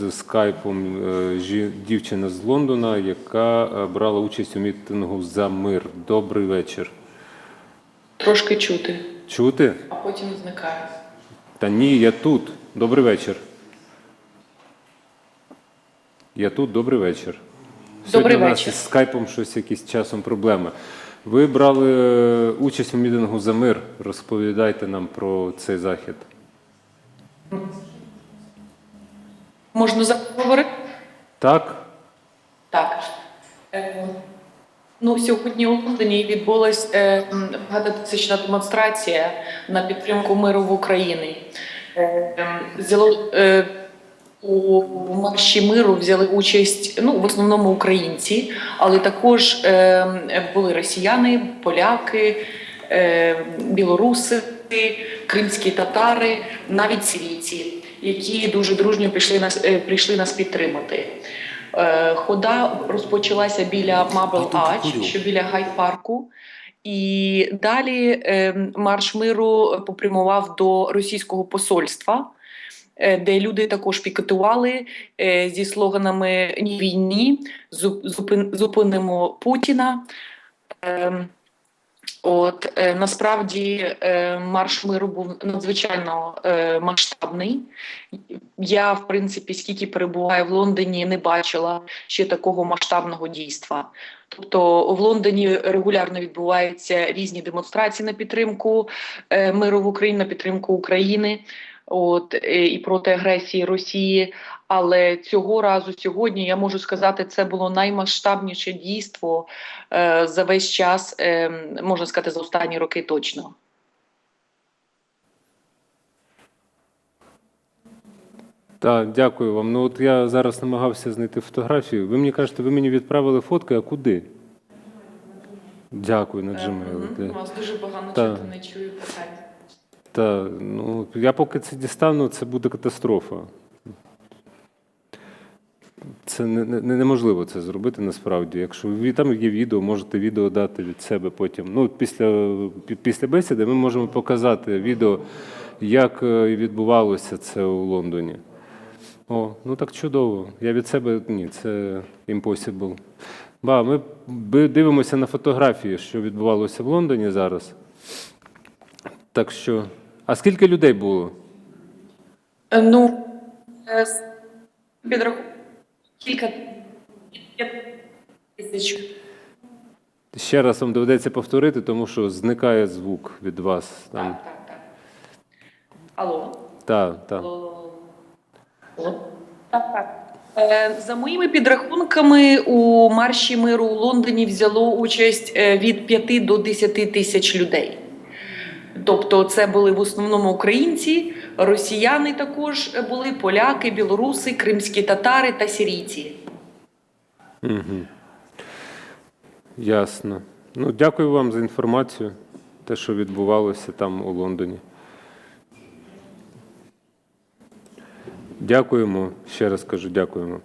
з скайпом е, дівчина з Лондона, яка е, брала участь у мітингу за мир. Добрий вечір. Трошки чути, Чути? а потім зникає. Та ні, я тут. Добрий вечір. Я тут, добрий вечір. Добрий Сьогодні у нас вечір. із скайпом щось якісь часом проблеми. Ви брали е, участь у мітингу за мир. Розповідайте нам про цей захід. Можна заговорити? Так? Так. Е, Ну, сьогодні у Лондоні відбулася е, багатотисячна демонстрація на підтримку миру в Україні. Е, взяло, е, у марші миру взяли участь ну, в основному українці, але також е, були росіяни, поляки, е, білоруси, кримські татари, навіть сирійці, які дуже дружньо прийшли нас, е, прийшли нас підтримати. Е, Хода розпочалася біля Мабел Ач, що біля Гайд-парку. І далі е, марш миру попрямував до російського посольства, де люди також пікетували зі слоганами Ні війні, зуп- зупинимо Путіна. От е, насправді е, марш миру був надзвичайно е, масштабний. Я, в принципі, скільки перебуваю в Лондоні, не бачила ще такого масштабного дійства. Тобто в Лондоні регулярно відбуваються різні демонстрації на підтримку миру в Україні, на підтримку України. От е, і проти агресії Росії, але цього разу сьогодні я можу сказати, це було наймасштабніше дійство е, за весь час, е, можна сказати, за останні роки точно. Так, дякую вам. Ну от я зараз намагався знайти фотографію. Ви мені кажете, ви мені відправили фотки, а куди? Дякую, на Gmail. Ем, де. Вас дуже погано чути, не чую питань. Та, ну, я поки це дістану, це буде катастрофа. Це не, не, неможливо це зробити насправді. Якщо ви- там є відео, можете відео дати від себе потім. Ну, після, після бесіди ми можемо показати відео, як е, відбувалося це у Лондоні. О, ну так чудово. Я від себе ні, це impossible. Ба, ми дивимося на фотографії, що відбувалося в Лондоні зараз. Так що. А скільки людей було? Е, Ну, е, кілька тисяч. Ще раз вам доведеться повторити, тому що зникає звук від вас. Там. Так, так, так. Алло. Та, та. Алло. Алло. Так, так. Е, За моїми підрахунками, у марші миру у Лондоні взяло участь від 5 до 10 тисяч людей. Тобто, це були в основному українці, росіяни також були, поляки, білоруси, кримські татари та сирійці. Угу. Ясно. Ну, дякую вам за інформацію, те, що відбувалося там у Лондоні. Дякуємо. Ще раз кажу, дякуємо.